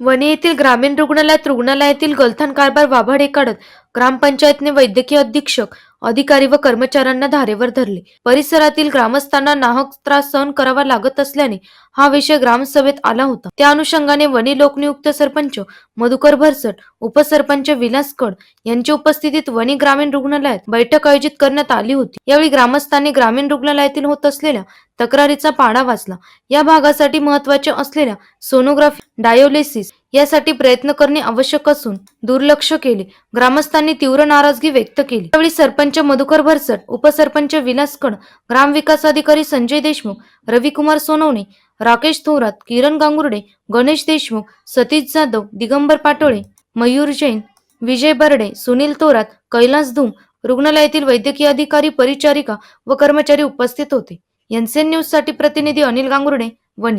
वणी येथील ग्रामीण रुग्णालयात रुग्णालयातील गलथान कारभार वाभाडे काढत ग्रामपंचायतने वैद्यकीय अधीक्षक अधिकारी व कर्मचाऱ्यांना धारेवर धरले. परिसरातील ग्रामस्थांना नाहक त्रास सहन करावा लागत असल्याने हा विषय ग्रामसभेत आला होता. त्या अनुषंगाने वनी लोकनियुक्त सरपंच मधुकर भरसट उपसरपंच विलास कड यांच्या उपस्थितीत वनी ग्रामीण रुग्णालयात बैठक आयोजित करण्यात आली होती. यावेळी ग्रामस्थांनी ग्रामीण रुग्णालयातील होत असलेल्या तक्रारीचा पाडा वाचला. या भागासाठी महत्त्वाचे असलेल्या सोनोग्राफी डायोलिसिस यासाठी प्रयत्न करणे आवश्यक असून दुर्लक्ष केले. ग्रामस्थांनी तीव्र नाराजगी व्यक्त केली. त्यावेळी सरपंच मधुकर भरसट उपसरपंच विलास कण ग्रामविकास अधिकारी संजय देशमुख रविकुमार सोनवणे राकेश थोरात किरण गांगुर्डे गणेश देशमुख सतीश जाधव दिगंबर पाटोळे मयूर जैन विजय बर्डे सुनील थोरात कैलास धूम रुग्णालयातील वैद्यकीय अधिकारी परिचारिका व कर्मचारी उपस्थित होते. एनसीएन न्यूजसाठी प्रतिनिधी अनिल गांगुर्डे वणी.